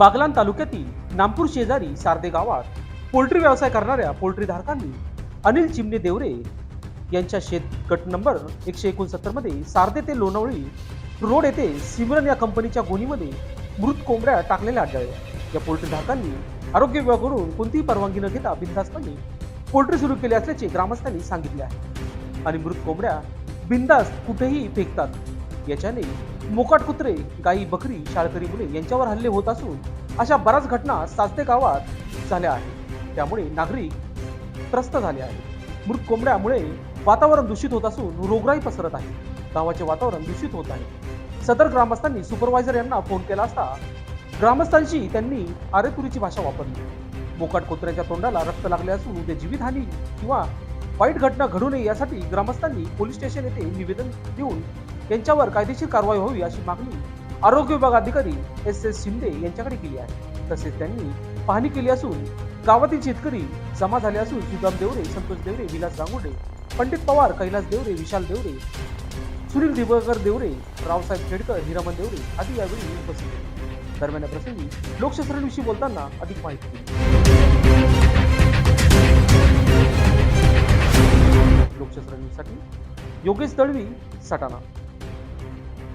बागलान तालुक्यातील नामपूर शेजारी सारदे गावात पोल्ट्री व्यवसाय करणाऱ्या पोल्ट्री धारकांनी अनिल चिमणे देवरे यांच्या शेत गट नंबर एकशे एकोणसत्तरमध्ये सारदे ते लोणावळी रोड येथे सिमरन या कंपनीच्या गोणीमध्ये मृत कोंबड्या टाकलेल्या आढळल्या. या पोल्ट्री धारकांनी आरोग्य विभागाकडून कोणतीही परवानगी न घेता बिनधास्तपणे पोल्ट्री सुरू केली असल्याचे ग्रामस्थांनी सांगितले आहे. आणि मृत कोंबड्या बिनधास्त कुठेही फेकतात. याच्याने मोकाट कुत्रे गाई बकरी शाळकरी मुले यांच्यावर हल्ले होत असून अशा बऱ्याच घटना सास्ते गावात झाल्या आहेत. त्यामुळे नागरिक त्रस्त झाले आहेत. मृत कोंबड्यामुळे वातावरण दूषित होत असून रोगराई पसरत आहे. गावाचे वातावरण दूषित होत आहे. सदर ग्रामस्थांनी सुपरवायझर यांना फोन केला असता ग्रामस्थांशी त्यांनी आरेतुरीची भाषा वापरली. मोकाट कुत्र्याच्या तोंडाला रक्त लागले असून उद्या जीवितहानी किंवा वाईट घटना घडू नये यासाठी ग्रामस्थांनी पोलीस स्टेशन येथे निवेदन देऊन यांच्यावर कायदेशीर कारवाई व्हावी अशी मागणी आरोग्य विभाग अधिकारी एस एस शिंदे यांच्याकडे केली आहे. तसेच त्यांनी पाहणी केली असून गावातील शेतकरी जमा झाले असून सुदाम देवरे संतोष देवरे विलास गांगुडे पंडित पवार कैलास देवरे विशाल देवरे सुनील दिवकर देवरे रावसाहेब खेडकर हिरामन देवरे आदी यावेळी उपस्थित होते. दरम्यान प्रसंगी लोकशास्त्रांविषयी बोलताना अधिक माहिती दिली. लोकशास्त्रांसाठी योगेश दळवी सटाणा.